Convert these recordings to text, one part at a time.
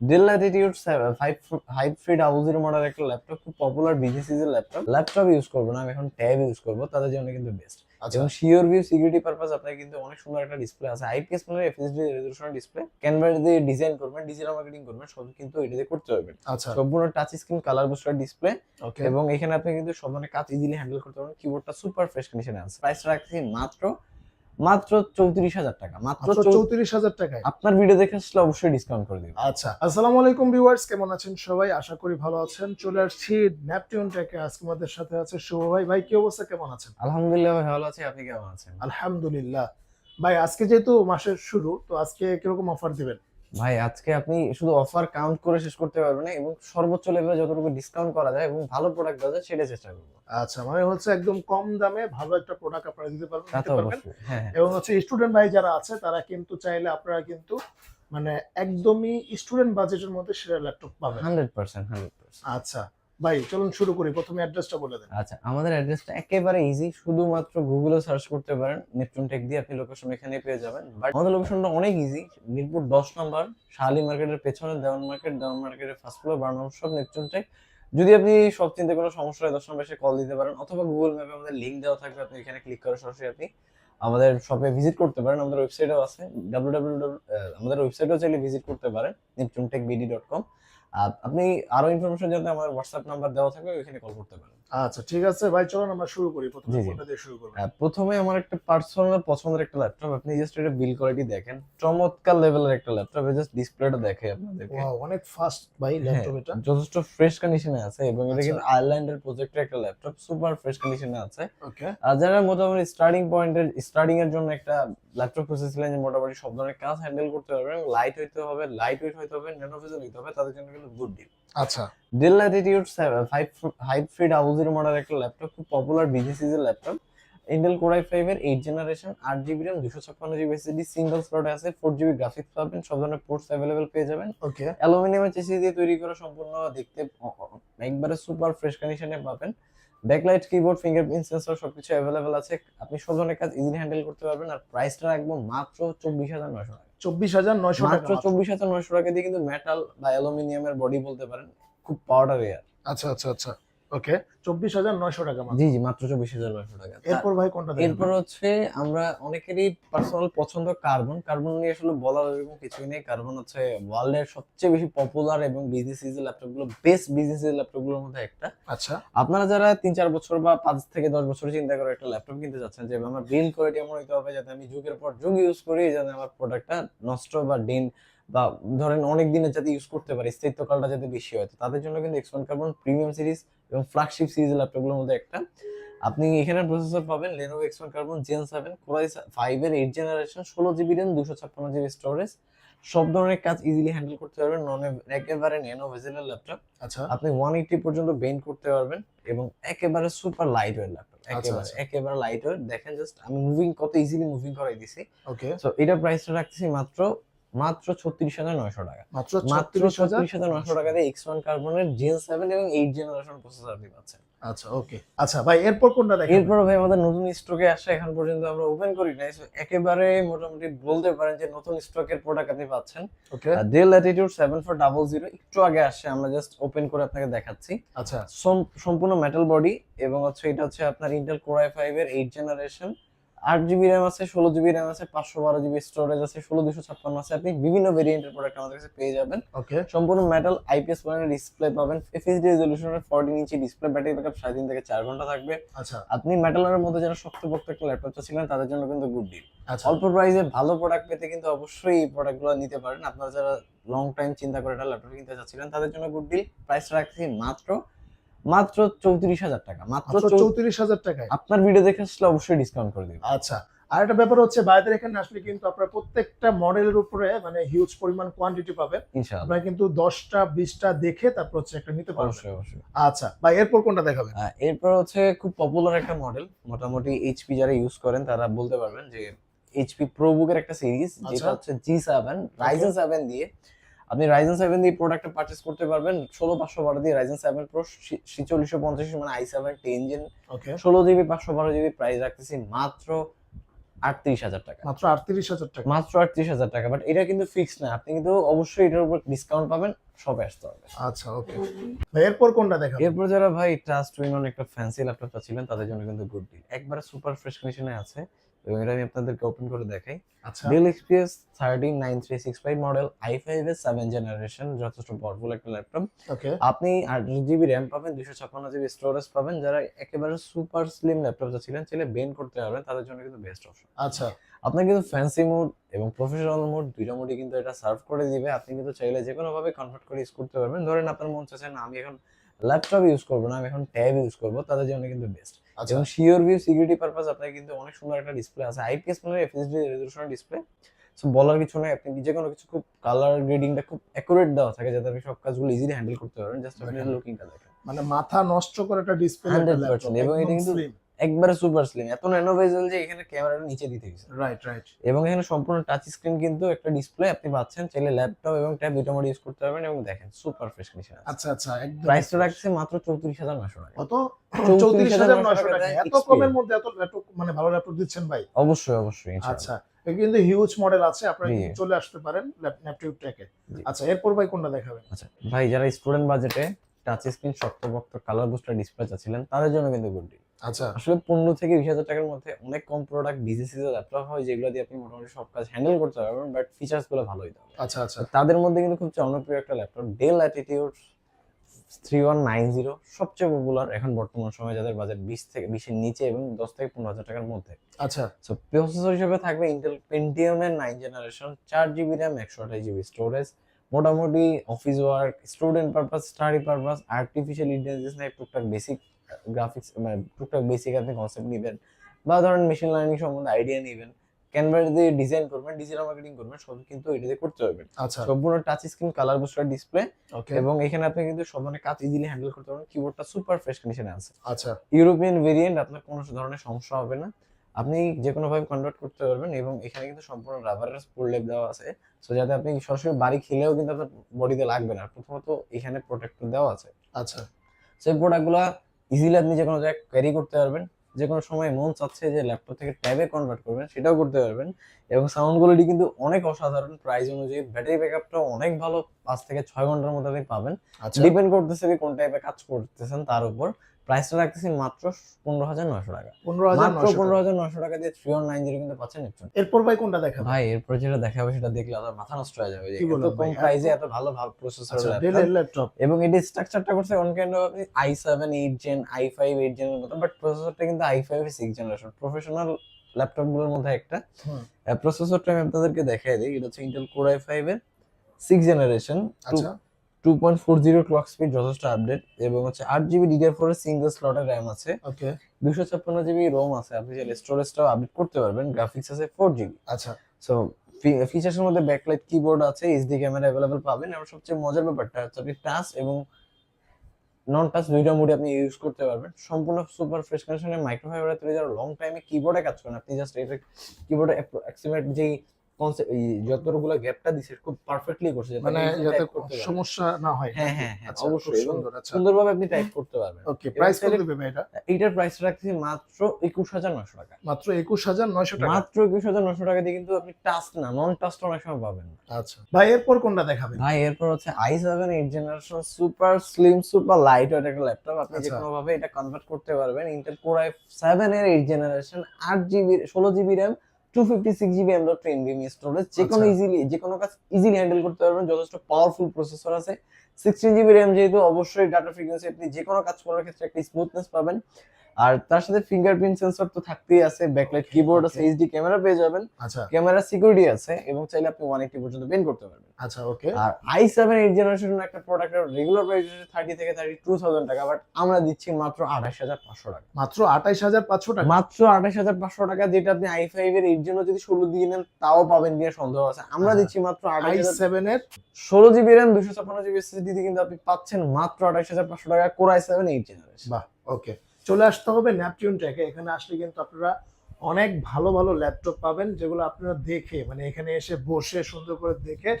Del Latitude model একটা laptop খুব popular business ইজের ল্যাপটপ ল্যাপটপ ইউজ করব না আমি এখন ট্যাব ইউজ করব তাদের জন্য কিন্তু বেস্ট আচ্ছা। এবং শিওর ভিউ সিকিউরিটি পারপাস আপনার কিন্তু অনেক সুন্দর একটা ডিসপ্লে আছে। IPS panel FHD resolution display Canva দিয়ে ডিজাইন করবেন ডিজিটাল মার্কেটিং করবেন সব কিন্তু এটা দিয়ে করতে পারবেন আচ্ছা। সম্পূর্ণ touch screen colour booster display এবং এখানে আপনি কিন্তু সব ধরনের কাজ ইজিলি হ্যান্ডেল করতে পারবেন। কিবোর্ডটা সুপার ফ্রেশ কন্ডিশনে আছে। প্রাইস রাখছি মাত্র মাত্র চৌত্রিশ হাজার টাকা মাত্র চৌত্রিশ হাজার টাকায়। আপনার ভিডিও দেখে আসলে অবশ্যই ডিসকাউন্ট করে দিন আচ্ছা আসসালামু আলাইকুম ভিউয়ার্স কেমন আছেন সবাই? আশা করি ভালো আছেন। চলে আসছি ন্যাপটিউন টেকে আজকে আমাদের সাথে আছে শুভ ভাই। ভাই কি অবস্থা? কেমন আছেন? আলহামদুলিল্লাহ ভাই ভালো আছি। আপনি কেমন আছেন? আলহামদুলিল্লাহ। ভাই আজকে যেহেতু মাসের শুরু তো আজকে কীরকম অফার দিবেন? ভাই আজকে আপনি শুধু অফার কাউন্ট করে শেষ করতে পারবেন না এবং সর্বোচ্চ লেভেলে যতটুকু ডিসকাউন্ট করা যায় এবং ভালো প্রোডাক্ট দেওয়া যায় সেটা চেষ্টা করব। আচ্ছা মানে হচ্ছে একদম কম দামে ভালো একটা প্রোডাক্ট আপনারা দিতে পারবেন দিতে পারবেন। হ্যাঁ হ্যাঁ। এবং হচ্ছে স্টুডেন্ট ভাই যারা আছে তারা কিন্তু চাইলে আপনারা কিন্তু মানে একদমই স্টুডেন্ট বাজেটের মধ্যে সেরা ল্যাপটপ পাবেন। হান্ড্রেড পার্সেন্ট হান্ড্রেড পার্সেন্ট আচ্ছা ভাই, চলুন শুরু করি। প্রথমে অ্যাড্রেসটা বলে দেন। আচ্ছা আমাদের অ্যাড্রেসটা একেবারে ইজি শুধুমাত্র গুগলে সার্চ করতে পারেন নেপচুন টেক দিয়ে আপনি লোকেশন এখানে পেয়ে যাবেন। বাট আমাদের লোকেশনটা অনেক ইজি মিরপুর দশ নম্বর শাহালি মার্কেটের পেছনে, দেওয়ান মার্কেট দেওয়ান মার্কেটের ফার্স্ট ফ্লোর বার্নাম সব নেপচুন টেক যদি আপনি সব চিন্তা কোনো সমস্যা হয়, দশ নম্বর এসে কল দিতে পারেন, অথবা গুগল ম্যাপে আমাদের লিঙ্ক দেওয়া থাকবে, আপনি এখানে ক্লিক করে সরাসরি আপনি আমাদের শপে ভিজিট করতে পারেন। আমাদের ওয়েবসাইটও আছে ডাব্লিউ আমাদের ওয়েবসাইটও চাইলে ভিজিট করতে পারেন Neptune tech BD dot com আপনি আরও ইনফরমেশন জানতে আমাদের হোয়াটসঅ্যাপ নাম্বার দেওয়া থাকবে ওইখানে কল করতে পারেন। আচ্ছা ঠিক আছে। ভাই চলুন আমরা শুরু করি। প্রথমে। কোনটা দিয়ে শুরু করব। প্রথমে আমার একটা পার্সোনাল পছন্দের একটা ল্যাপটপ আপনি জাস্ট এটা বিল কোয়ালিটি দেখেন। চমৎকার লেভেলের একটা ল্যাপটপ জাস্ট ডিসপ্লেটা দেখে আপনাদেরকে। ওয়াও অনেক ফাস্ট ভাই ল্যাপটপ এটা। যথেষ্ট ফ্রেশ কন্ডিশনে আছে এবং এটা আচ্ছা। কিন্তু আয়ারল্যান্ডের প্রজেক্টের একটা ল্যাপটপ সুপার ফ্রেশ কন্ডিশনে আছে। ওকে আর যারা মোটামুটি স্টার্টিং পয়েন্টের স্টার্টিং এর জন্য একটা ল্যাপটপ খুঁজেছিলেন যে মোটামুটি সব ধরনের কাজ হ্যান্ডেল করতে পারবেন লাইট হইতে হবে লাইট ওয়েট হইতে হবে হইতে হবে তাদের জন্য কিন্তু গুড ডিল আচ্ছা। Dell latitude five five three double zero model একটা ল্যাপটপ খুব popular business ইজের laptop Intel core i five এর এইট জেনারেশন আট জিবি দুশো ছাপ্পান্ন জিবি এসএসডি সিঙ্গেল স্লটে আছে ফোর জিবি গ্রাফিক্স পাবেন সব ধরনের পোর্টস অ্যাভেলেবেল পেয়ে যাবেন। ওকে অ্যালুমিনিয়ামের চেসি দিয়ে তৈরি করা সম্পূর্ণ দেখতে একবারে সুপার ফ্রেশ কন্ডিশনে পাবেন। ব্যাকলাইট কিবোর্ড ফিঙ্গারপ্রিন্ট সেন্সর সবকিছু অ্যাভেলেবেল আছে। আপনি সব ধরনের কাজ ইজিলি হ্যান্ডেল করতে পারবেন। আর প্রাইসটা রাখব মাত্র চব্বিশ হাজার নয়শো টাকা। চব্বিশ হাজার নয়শো মাত্র চব্বিশ হাজার নয়শো টাকা দিয়ে কিন্তু মেটাল বা অ্যালুমিনিয়ামের বডি বলতে পারেন খুব পাউডার এয়ার আচ্ছা আচ্ছা আচ্ছা। ওকে চব্বিশ হাজার নয়শো টাকা মাত্র। জি জি মাত্র চব্বিশ হাজার নয়শো টাকা। এরপর ভাই কোনটা এরপর হচ্ছে আমরা অনেকেরই পার্সোনাল পছন্দ কার্বন কার্বন নিয়ে আসলে বলার এরকম কিছুই নেই। কার্বন হচ্ছে ওয়ার্ল্ডের সবচেয়ে বেশি পপুলার এবং বিজনেস বেস্ট বিজনেস মধ্যে একটা। আচ্ছা। আপনারা যারা তিন চার বছর বা পাঁচ থেকে দশ বছর চিন্তা করে একটা ল্যাপটপ কিনতে যাচ্ছেন যে আমার বিল কোয়ালিটি এমন হইতে হবে যাতে আমি যুগের পর যুগ ইউজ করি যাতে আমার প্রোডাক্টটা নষ্ট বা ডিন বা ধরেন অনেক দিনের যাতে ইউজ করতে পারি স্থায়িত্বকালটা যাতে বেশি হয় তাদের জন্য কিন্তু x one carbon premium series এবং ফ্ল্যাগশিপ সিরিজ ল্যাপটপগুলোর মধ্যে একটা। আপনি এখানে প্রসেসর পাবেন Lenovo x one carbon gen seven core i five এর এইট জেনারেশন ষোলো জিবি র্যাম দুশো ছাপ্পান্ন জিবি স্টোরেজ সব ধরনের কাজ ইজিলি হ্যান্ডেল করতে পারবেন নন একেবারে ন্যানো ভেজেলের ল্যাপটপ আচ্ছা। আপনি ওয়ান এইটি পর্যন্ত বেন্ড করতে পারবেন এবং একেবারে সুপার লাইট ওয়েট ল্যাপটপ একেবারে আচ্ছা। একেবারে লাইট ওয়েট দেখেন জাস্ট আমি মুভিং কত ইজিলি মুভিং করাই দিছি। ওকে সো এটা প্রাইসটা রাখতেছি মাত্র মাত্র ছত্রিশ হাজার নয়শো টাকা। মাত্র ছত্রিশ হাজার? নয়শো টাকা দিয়ে এক্স ওয়ান কার্বনের জেন সেভেন এবং এইট জেনারেশন প্রসেসর আপনি পাচ্ছেন। আচ্ছা ওকে আচ্ছা ভাই এরপর কোনটা দেখেন এরপর ভাই আমাদের নতুন স্টকে আসে এখন পর্যন্ত আমরা ওপেন করি নাই একেবারে মোটামুটি বলতে পারেন যে নতুন স্টকের প্রোডাক্ট আপনি পাচ্ছেন। Okay Dell latitude seven four double zero একটু আগে আসছে আমরা জাস্ট ওপেন করে আপনাকে দেখাচ্ছি। আচ্ছা। সম্পূর্ণ মেটাল বডি এবং হচ্ছে এটা হচ্ছে আপনার ইন্টেল কোরাই ফাইভ এর এইট জেনারেশন আট জিবি র্যাম আছে ষোলো জিবি র্যাম আছে পাঁচশো বারো জিবি স্টোরেজ আছে ষোলো দুশো ছাপ্পান্ন আছে। আপনি বিভিন্ন ভেরিয়েন্টের প্রোডাক্ট আমাদের কাছে পেয়ে যাবেন। ওকে সম্পূর্ণ মেটাল আইপিএস প্যানেলের ডিসপ্লে পাবেন। FHD রেজলিউশনের fourteen inch display battery backup সাড়ে তিন থেকে চার ঘণ্টা থাকবে। আচ্ছা। আপনি মেটালের মধ্যে যারা শক্তপোক্ত একটা ল্যাপটপ চাচ্ছিলেন তাদের জন্য কিন্তু গুড ডিল আচ্ছা। অল্প প্রাইসে ভালো প্রোডাক্ট পেতে কিন্তু অবশ্যই এই প্রোডাক্টগুলো নিতে পারেন। আপনারা যারা লং টাইম চিন্তা করে একটা ল্যাপটপ কিনতে চাচ্ছিলেন তাদের জন্য গুড ডিল প্রাইস রাখছি মাত্র মাত্র চৌত্রিশ হাজার টাকা মাত্র চৌত্রিশ হাজার টাকায়? আপনার ভিডিও দেখে আসলে অবশ্যই ডিসকাউন্ট করে দিবেন। আচ্ছা আর একটা ব্যাপার হচ্ছে বাইরের এখানে আসলে কিন্তু আপনার প্রত্যেকটা মডেলের উপরে মানে হিউজ পরিমাণ কোয়ান্টিটি পাবেন। আপনারা কিন্তু দশটা বিশটা দেখে তারপর হচ্ছে একটা নিতে পারবেন। অবশ্যই অবশ্যই। আচ্ছা বা এরপর কোনটা দেখাবেন? এরপর হচ্ছে খুব পপুলার একটা মডেল মোটামুটি এইচপি যারা ইউজ করেন তারা বলতে পারবেন যে এইচপি প্রোবুকের একটা সিরিজ যেটা আচ্ছা। হচ্ছে জি সেভেন রাইজেন সেভেন দিয়ে আপনি রাইজেন সেভেন দিয়ে প্রোডাক্টটা পারচেস করতে পারবেন। ষোলো পাঁচশো বারো দিয়ে রাইজেন সেভেন প্রো ছিচল্লিশশো পঞ্চাশ মানে আই সেভেন টেন জেন ষোলো জিবি পাঁচশো বারো জিবি প্রাইস রাখতেছি মাত্র আটত্রিশ হাজার টাকা। মাত্র আটত্রিশ হাজার টাকা। মাত্র আটত্রিশ হাজার টাকা বাট এটা কিন্তু ফিক্স না। আপনি কিন্তু অবশ্যই এটার উপর ডিসকাউন্ট পাবেন সবে আসতে হবে। আচ্ছা ওকে এরপর কোনটা দেখাবেন এরপর যারা ভাই ট্রাস্ট উইন অন একটা ফ্যান্সি ল্যাপটপ চাচ্ছিলেন তাদের জন্য কিন্তু গুড ডিল একবারে সুপার ফ্রেশ কন্ডিশনে আছে। এবং এটা আমি আপনাদেরকে ওপেন করে দেখাই। আচ্ছা। Dell XPS thirteen nine three six five model i five এর সেভেন জেনারেশন যথেষ্ট পাওয়ারফুল একটা ল্যাপটপ ওকে আপনি আট জিবি র্যাম পাবেন দুশো ছাপ্পান্ন জিবি স্টোরেজ পাবেন। যারা একেবারে সুপার স্লিম ল্যাপটপ যা ছিলেন চাইলে বেন করতে পারবেন তাদের জন্য কিন্তু বেস্ট অপশন আচ্ছা। আপনার কিন্তু ফ্যান্সি মোড এবং প্রফেশনাল মোড দুইটা মোডই কিন্তু এটা সার্ভ করে দিবে। আপনি কিন্তু চাইলে যে কোনো ভাবে কনভার্ট করে ইউজ করতে পারবেন। ধরেন আপনার মন চাচ্ছে না আমি এখন ল্যাপটপ ইউজ করব না আমি এখন ট্যাব ইউজ করব তাদের জন্য কিন্তু বেস্ট এবং শিওর ভিউ সিকিউরিটি পারপাস আপনার কিন্তু অনেক সুন্দর একটা ডিসপ্লে আছে। আইপিএস মানে এফএসডি রেজলিউশনের ডিসপ্লে সো বলার কিছু নাই আপনি যে কোনো কিছু খুব কালার গ্রেডিংটা খুব অ্যাকুরেট দেওয়া থাকে যাতে আপনি সব কাজগুলো ইজিলি হ্যান্ডেল করতে পারেন। জাস্ট আপনি। লুকিংটা দেখেন। মানে মাথা নষ্ট করে একটা ডিসপ্লে 100% এবং এটা কিন্তু একবারে সুপার স্লিম এত ন্যানো বেজেল যে এখানে ক্যামেরাটা নিচে দিতে গেছে। রাইট রাইট এবং এখানে সম্পূর্ণ টাচ স্ক্রিন কিন্তু একটা ডিসপ্লে আপনি পাচ্ছেন। চাইলে ল্যাপটপ এবং ট্যাব দুটো মোড ইউজ করতে পারবেন এবং দেখেন সুপার ফ্রেশ কন্ডিশন আছে। আচ্ছা আচ্ছা একদম প্রাইসটা রাখছে মাত্র চৌত্রিশ হাজার নশো টাকা। কত? 34,900 চৌত্রিশ হাজার নয়শো টাকা এত কমের মধ্যে এত ল্যাপটপ মানে ভালো ল্যাপটপ দিচ্ছেন ভাই? অবশ্যই অবশ্যই আচ্ছা এটা কিন্তু হিউজ মডেল আছে। আপনারা চলে আসতে পারেন ল্যাপটপ জি। আচ্ছা এরপর ভাই কোনটা দেখাবেন? আচ্ছা ভাই যারা স্টুডেন্ট বাজেটে টাচ স্ক্রিন শক্তপোক্ত কালার বুস্টার ডিসপ্লে চাচ্ছিলেন তাদের জন্য কিন্তু গুড ডিল আচ্ছা। আসলে পনেরো থেকে বিশ হাজার টাকার মধ্যে অনেক কম প্রোডাক্ট বিজনেসি ল্যাপটপ হয় যেগুলো দিয়ে আপনি মোটামুটি সব কাজ হ্যান্ডেল করতে পারবেন বাট ফিচার্সগুলো ভালোই দাও আচ্ছা আচ্ছা। তাদের মধ্যে কিন্তু খুব জনপ্রিয় একটা laptop Dell latitude three one nine zero সবচেয়ে পপুলার এখন বর্তমান সময়ে যাদের বাজেট বিশ থেকে বিশের নিচে এবং দশ থেকে পনেরো হাজার টাকার মধ্যে। আচ্ছা। সো প্রসেসর হিসেবে থাকবে ইন্টেল পেন্টিয়াম এর নাইন জেনারেশন চার জিবি র্যাম একশো আঠাশ জিবি স্টোরেজ মোটামুটি office work student purpose study purpose artificial intelligence নিয়ে টুকটাক বেসিক গ্রাফিক্স মানে টুকটাক বেসিক আপনি কনসেপ্ট নেবেন বা ধরেন মেশিন লার্নিং সম্বন্ধে আইডিয়া নেবেন ক্যানভা দিয়ে ডিজাইন করবেন ডিজিটাল মার্কেটিং করবেন সব কিন্তু এটা দিয়ে করতে পারবেন আচ্ছা। সম্পূর্ণ touch screen colour booster display okay এবং এখানে আপনি কিন্তু সব ধরনের কাজ ইজিলি হ্যান্ডেল করতে পারবেন কিবোর্ডটা সুপার ফ্রেশ কন্ডিশনে আছে। আচ্ছা। ইউরোপিয়ান ভেরিয়েন্ট আপনার কোনো ধরনের সমস্যা হবে না। আপনি যে কোনো ভাবে কনভার্ট করতে পারবেন এবং এখানে কিন্তু সম্পূর্ণ রাবারের স্পুল লেপ দেওয়া আছে। সো যাতে আপনি সরাসরি বাড়ি খেলেও কিন্তু আপনার বডিতে লাগবে না। প্রথমত এখানে প্রোটেক্টর দেওয়া আছে। আচ্ছা। সেই প্রোডাক্টগুলো ইজিলি আপনি যে কোনো জায়গায় ক্যারি করতে পারবেন যে কোনো সময় মন চাচ্ছে যে ল্যাপটপ থেকে ট্যাবে কনভার্ট করবেন সেটাও করতে পারবেন। এবং সাউন্ড কোয়ালিটি কিন্তু অনেক অসাধারণ প্রাইস অনুযায়ী ব্যাটারি ব্যাকআপটা অনেক ভালো পাঁচ থেকে ছয় ঘণ্টার মধ্যে আপনি পাবেন। আচ্ছা। ডিপেন্ড করতেছে আপনি কোন টাইপের কাজ করতেছেন তার উপর। প্রাইসটা রাখতেছি মাত্র পনেরো হাজার নশো টাকা। পনেরো হাজার মাত্র পনেরো টাকা। হাজার নশো টাকা দিয়ে থ্রি নাইন জিরো কিন্তু পাচ্ছেন নেপচুন এরপর ভাই কোনটা দেখাবেন ভাই এরপর যেটা দেখা হবে সেটা দেখলে আপনার মাথা নষ্ট হয়ে যাবে। এত কম প্রাইসে এত- ভালো ভালো প্রসেসর আচ্ছা ল্যাপটপ এবং এটি স্ট্রাকচারটা করছে অন কাইন্ড অফ আপনি i seven eight gen i five eight জেনের মতো বাট প্রসেসরটা কিন্তু i five six generation professional ল্যাপটপগুলোর মধ্যে একটা। প্রসেসরটা আমি আপনাদেরকে দেখাই দিই। এটা হচ্ছে ইন্টেল কোর আই ফাইভ এর সিক্স জেনারেশন আচ্ছা। Two point four zero clock speed যথেষ্ট আপডেট এবং হচ্ছে আট জিবি ডিডিআর ফোর এর সিঙ্গেল স্লটের র্যাম আছে। ওকে দুশো ছাপ্পান্ন জিবি রোম আছে। আপনি চাইলে স্টোরেজটাও আপডেট করতে পারবেন। গ্রাফিক্স আছে ফোর জিবি আচ্ছা। সো ফিচার্সের মধ্যে ব্যাকলাইট কিবোর্ড আছে এইচডি ক্যামেরা অ্যাভেলেবল পাবেন। এবং সবচেয়ে মজার ব্যাপারটা হচ্ছে আপনি টাচ এবং নন টাচ দুইটা মোডে আপনি ইউজ করতে পারবেন। সম্পূর্ণ সুপার ফ্রেশ কন্ডিশনে মাইক্রোফাইবার তৈরি যারা লং টাইমে কিবোর্ডে কাজ করেন আপনি জাস্ট এটা কিবোর্ডে অ্যাক্সিমেট যেই কনসেপ্ট যতগুলো গ্যাপটা দিছে খুব পারফেক্টলি করছে মানে যাতে। সমস্যা না হয়। হ্যাঁ হ্যাঁ হ্যাঁ আচ্ছা, অবশ্যই। সুন্দর আচ্ছা। সুন্দরভাবে আপনি টাইপ করতে পারবেন। ওকে প্রাইস কত চাইলে- এটা? এইটার প্রাইস রাখছি মাত্র একুশ হাজার নশো টাকা। মাত্র একুশ হাজার নয়শো টাকা? মাত্র একুশ হাজার নশো টাকা দিয়ে কিন্তু আপনি টাচ না নন টাচটা অনেক সময় পাবেন আচ্ছা। ভাই এরপর কোনটা দেখাবেন? ভাই এরপর হচ্ছে i seven eight generation super slim super light একটা ল্যাপটপ আপনি যে। কোনো ভাবে এটা কনভার্ট করতে পারবেন। ইন্টেল কোর এর জেনারেশন জিবি ষোলো GB RAM two fifty six GB storage যে কোনো। ইজিলি যে কোনো কাজ ইজিলি হ্যান্ডেল করতে পারবেন যথেষ্ট পাওয়ারফুল প্রসেসর আছে সিক্সটিন জিবি র্যাম যেহেতু অবশ্যই ডাটা ফ্রিকোয়েন্সি আপনি যে কোনো কাজ করার ক্ষেত্রে একটা স্মুথনেস পাবেন আর তার সাথে ফিঙ্গারপ্রিন্ট সেন্সর তো থাকতেই আছে ব্যাকলাইট কিবোর্ড আছে এইচডি ক্যামেরা পেয়ে যাবেন। আচ্ছা। ক্যামেরা সিকিউরিটি আছে এবং চাইলে আপনি ওয়ান এইটি পর্যন্ত বেন করতে পারবেন। আচ্ছা ওকে আর আই সেভেন এইট জেনারেশন একটা প্রোডাক্টের রেগুলার প্রাইস হচ্ছে থার্টি থেকে থার্টি টু থাউজেন্ড টাকা বাট আমরা দিচ্ছি মাত্র আঠাশ হাজার পাঁচশো টাকা। মাত্র আঠাইশ হাজার পাঁচশো টাকা? মাত্র আঠাশ হাজার পাঁচশো টাকা যেটা আপনি আই ফাইভ এর এইট জন্য যদি ষোলো দিয়ে নেন তাও পাবেন কিনা সন্দেহ আছে। আমরা আচ্ছা। দিচ্ছি মাত্র আঠাশ আই হাজার সেভেন এর? ষোলো জিবি র্যাম দুশো ছাপ্পান্ন জিবি এসএসডি দিয়ে কিন্তু আপনি পাচ্ছেন মাত্র আঠাশ হাজার পাঁচশো টাকা কোরাই সেভেন এইট জেনারেশন বাহ ওকে চলে আসতে হবে ন্যাপটিউন টেকে এখানে আসলে কিন্তু আপনারা অনেক ভালো ভালো ল্যাপটপ পাবেন যেগুলো আপনারা দেখে মানে এখানে এসে বসে সুন্দর করে দেখে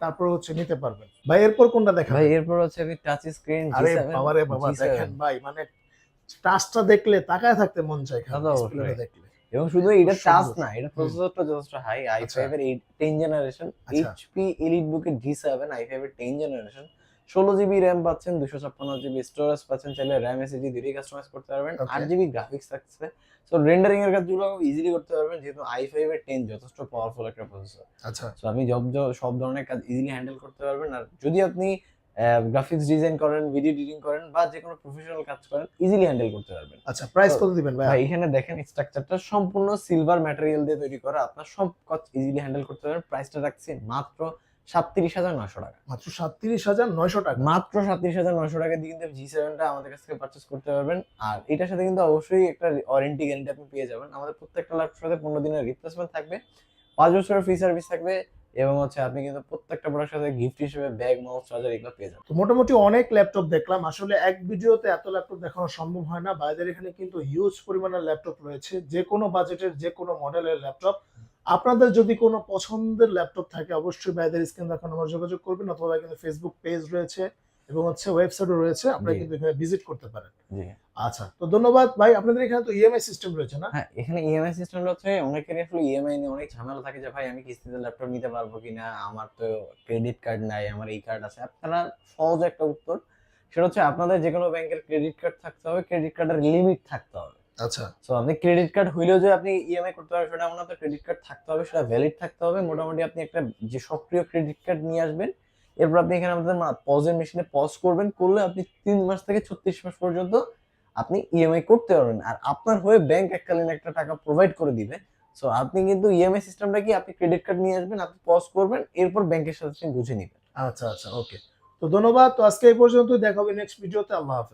তারপর হচ্ছে নিতে পারবেন। ভাই এরপর কোনটা দেখেন ভাই এরপর হচ্ছে আপনি টাচ স্ক্রিন আরে বাবা রে বাবা দেখেন ভাই মানে টাচটা দেখলে তাকায় থাকতে মন চায় খালি অবশ্যই। দেখলে। এবং শুধু এটা টাচ না এটা প্রসেসরটা যথেষ্ট হাই i5 আচ্ছা। এর 10 জেনারেশন আচ্ছা। এইচপি এলিট বুকের G7 i5 এর 10 জেনারেশন ষোলো জিবি র্যাম পাচ্ছেন দুশো ছাপ্পান্ন জিবি স্টোরেজ পাচ্ছেন চাইলে র্যাম এসএসডি দুটোই কাস্টমাইজ করতে পারবেন। আট জিবি গ্রাফিক্স থাকছে। সো রেন্ডারিং এর কাজগুলো ইজিলি করতে পারবেন যেহেতু i5 এর 10 যথেষ্ট পাওয়ারফুল একটা প্রসেসর আচ্ছা। সো আপনি জব সব ধরনের কাজ ইজিলি হ্যান্ডেল করতে পারবেন। আর যদি আপনি গ্রাফিক্স ডিজাইন করেন ভিডিও এডিটিং করেন বা যে কোনো প্রফেশনাল কাজ করেন ইজিলি হ্যান্ডেল করতে পারবেন। আচ্ছা প্রাইস কত দিবেন ভাই ভাই এখানে দেখেন স্ট্রাকচারটা সম্পূর্ণ সিলভার ম্যাটেরিয়াল দিয়ে তৈরি করা। আপনার সব কাজ ইজিলি হ্যান্ডেল করতে পারবেন। প্রাইসটা রাখছি মাত্র সাতত্রিশ হাজার নশো টাকা। মাত্র সাতত্রিশ হাজার নয়শো টাকা। মাত্র সাতত্রিশ হাজার নশো টাকা দিয়ে কিন্তু জি সেভেনটা আমাদের কাছ থেকে পারচেস করতে পারবেন। আর এটার সাথে কিন্তু অবশ্যই একটা ওয়ারেন্টি গ্যারেন্টি আপনি পেয়ে যাবেন। আমাদের প্রত্যেকটা ল্যাপটপের সাথে পনেরো দিনের রিপ্লেসমেন্ট থাকবে পাঁচ বছরের ফ্রি সার্ভিস থাকবে এবং হচ্ছে আপনি কিন্তু প্রত্যেকটা প্রোডাক্টের সাথে গিফট হিসেবে ব্যাগ মাউস চার্জার এগুলো পেয়ে যাবেন। তো মোটামুটি অনেক ল্যাপটপ দেখলাম। আসলে এক ভিডিওতে এত ল্যাপটপ দেখানো সম্ভব হয় না। বাইরের এখানে কিন্তু হিউজ পরিমাণের ল্যাপটপ রয়েছে। যে কোনো বাজেটের যে কোনো মডেলের ল্যাপটপ আপনাদের যদি কোনো পছন্দের ল্যাপটপ থাকে অবশ্যই বাইরের স্ক্রিন দেখানো নম্বর যোগাযোগ করবেন অথবা কিন্তু ফেসবুক পেজ রয়েছে এবং হচ্ছে ওয়েবসাইটও রয়েছে আপনারা কিন্তু এখানে ভিজিট করতে পারেন। আচ্ছা তো ধন্যবাদ ভাই আপনাদের এখানে তো ইএমআই সিস্টেম রয়েছে না? হ্যাঁ এখানে ইএমআই সিস্টেমটা হচ্ছে অনেকেরই আসলে ইএমআই নিয়ে অনেক ঝামেলা থাকে যে ভাই আমি কিস্তিতে ল্যাপটপ নিতে পারব কিনা? আমার তো ক্রেডিট কার্ড নাই আমার এই কার্ড আছে। আপনারা সহজ একটা উত্তর সেটা হচ্ছে আপনাদের যে কোনো ব্যাংকের ক্রেডিট কার্ড থাকতে হবে ক্রেডিট কার্ডের লিমিট থাকতে হবে। আচ্ছা। সো আপনি ক্রেডিট কার্ড হইলেও যে আপনি ইএমআই করতে পারবেন সেটা এমন আপনার ক্রেডিট কার্ড থাকতে হবে সেটা ভ্যালিড থাকতে হবে। মোটামুটি আপনি একটা যে সক্রিয় ক্রেডিট কার্ড নিয়ে আসবেন এরপর আপনি এখানে আমাদের পজের মেশিনে পজ করবেন করলে আপনি তিন মাস থেকে ছত্রিশ মাস পর্যন্ত আপনি ইএমআই করতে পারবেন। আর আপনার হয়ে ব্যাংক এককালীন একটা টাকা প্রোভাইড করে দিবে। সো আপনি কিন্তু ইএমআই সিস্টেমটা কি আপনি ক্রেডিট কার্ড নিয়ে আসবেন আপনি পজ করবেন এরপর ব্যাংকের সাথে বুঝে নেবেন। আচ্ছা আচ্ছা ওকে তো ধন্যবাদ। তো আজকে এই পর্যন্তই। দেখা হবে নেক্সট ভিডিওতে আল্লাহ হাফেজ।